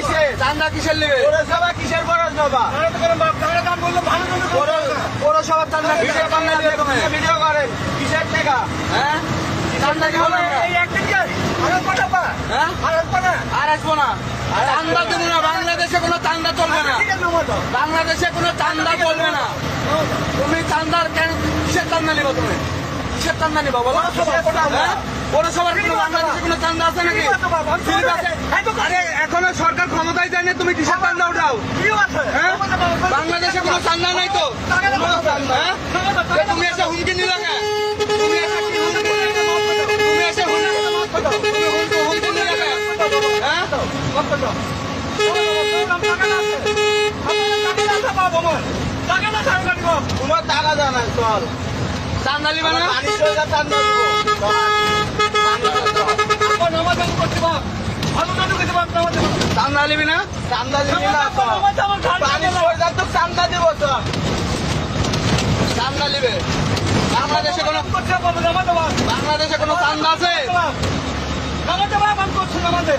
কিসের? চান্দা কিসের নেবে পৌরসভা কিসের পৌরসভা? পৌরসভার চান্দা কিসের? চান্দা ভিডিও করেন। কিসের টাকা হ্যাঁ? চান্দা কি? হ্যাঁ? না। বাংলাদেশে কোনো চান্দা চলবে না। বাংলাদেশে কোনো চান্দা চলবে না। তুমি চান্দার কেন কিসের চান্দা নিবা তুমি? কিসের চান্দা নিবা বলো? হ্যাঁ? পৌরসভার কোনো বাংলাদেশে কোনো চান্দা আছে নাকি? যায়নি তুমি কিসের চান্দা উঠাও বাংলাদেশে কোনো চান্দা নাই তো? হ্যাঁ? তুমি এসে হুমকি নিলে তুমি এসে? তুমি এসে হুমকি হ্যাঁ? তোমার টাকা জানা চল। চান্দা নিবে না? চান্দা চান্দা নিবি না চান্দা দিবি না পানি সোজা তো চান্দা দিব তো চান্দা নিবে বাংলাদেশে কোনো বাংলাদেশে কোনো চান্দা আছে আমাদের আমাদের আছে